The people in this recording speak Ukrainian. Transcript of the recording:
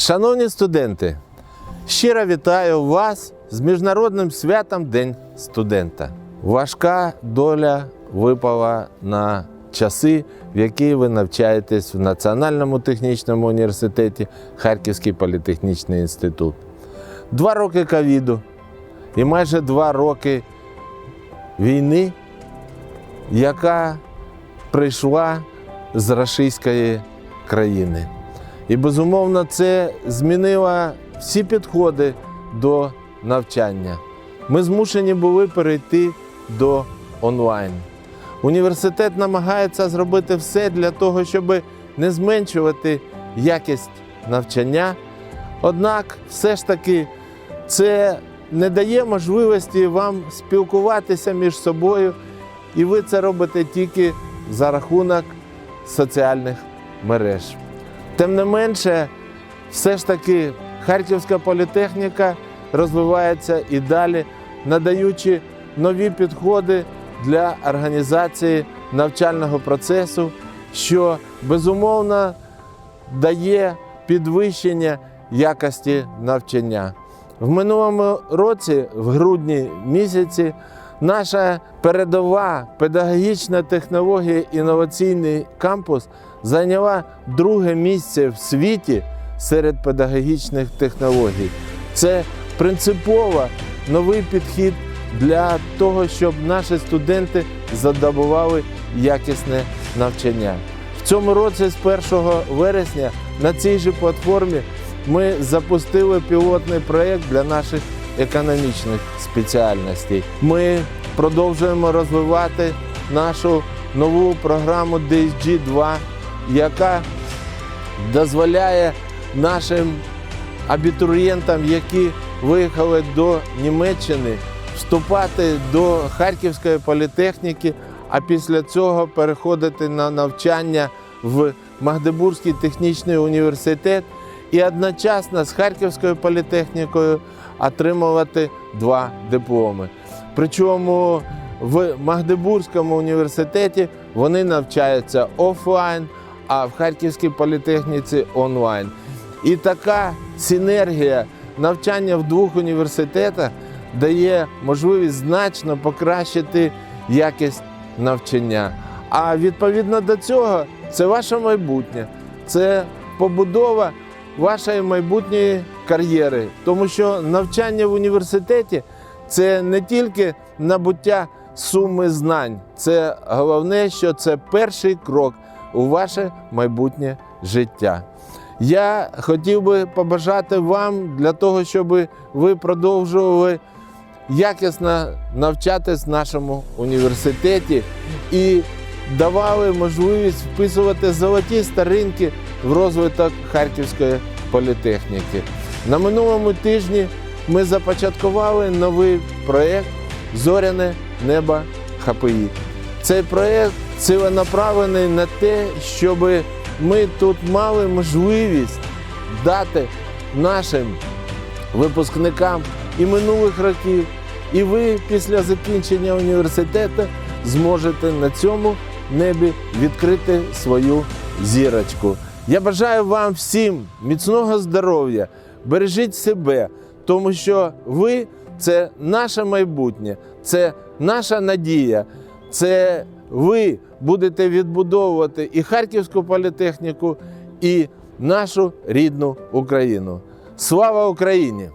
Шановні студенти, щиро вітаю вас з міжнародним святом День студента. Важка доля випала на часи, в які ви навчаєтесь в Національному технічному університеті Харківський політехнічний інститут. Два роки ковіду і майже два роки війни, яка прийшла з російської країни. І безумовно, це змінило всі підходи до навчання. Ми змушені були перейти до онлайн. Університет намагається зробити все для того, щоб не зменшувати якість навчання. Однак, все ж таки, це не дає можливості вам спілкуватися між собою, і ви це робите тільки за рахунок соціальних мереж. Тим не менше, все ж таки Харківська політехніка розвивається і далі, надаючи нові підходи для організації навчального процесу, що безумовно дає підвищення якості навчання. В минулому році, в грудні місяці, наша передова педагогічна технологія інноваційний кампус зайняла друге місце в світі серед педагогічних технологій. Це принципово новий підхід для того, щоб наші студенти задобували якісне навчання. В цьому році, з 1 вересня, на цій же платформі ми запустили пілотний проєкт для наших економічних спеціальностей. Ми продовжуємо розвивати нашу нову програму DSG 2, яка дозволяє нашим абітурієнтам, які виїхали до Німеччини, вступати до Харківської політехніки, а після цього переходити на навчання в Магдебурзький технічний університет і одночасно з Харківською політехнікою отримувати два дипломи. Причому в Магдебурзькому університеті вони навчаються офлайн, а в Харківській політехніці онлайн. І така синергія навчання в двох університетах дає можливість значно покращити якість навчання. А відповідно до цього це ваше майбутнє, це побудова вашої майбутньої кар'єри. Тому що навчання в університеті це не тільки набуття суми знань, це головне, що це перший крок у ваше майбутнє життя. Я хотів би побажати вам для того, щоб ви продовжували якісно навчатись в нашому університеті і давали можливість вписувати золоті старинки в розвиток Харківської політехніки. На минулому тижні ми започаткували новий проєкт Зоряне небо ХПІ. Цей проєкт ціленаправлений на те, щоб ми тут мали можливість дати нашим випускникам і минулих років, і ви після закінчення університету зможете на цьому небі відкрити свою зірочку. Я бажаю вам всім міцного здоров'я, бережіть себе, тому що ви це наше майбутнє, це наша надія, це ви будете відбудовувати і Харківську політехніку, і нашу рідну Україну. Слава Україні!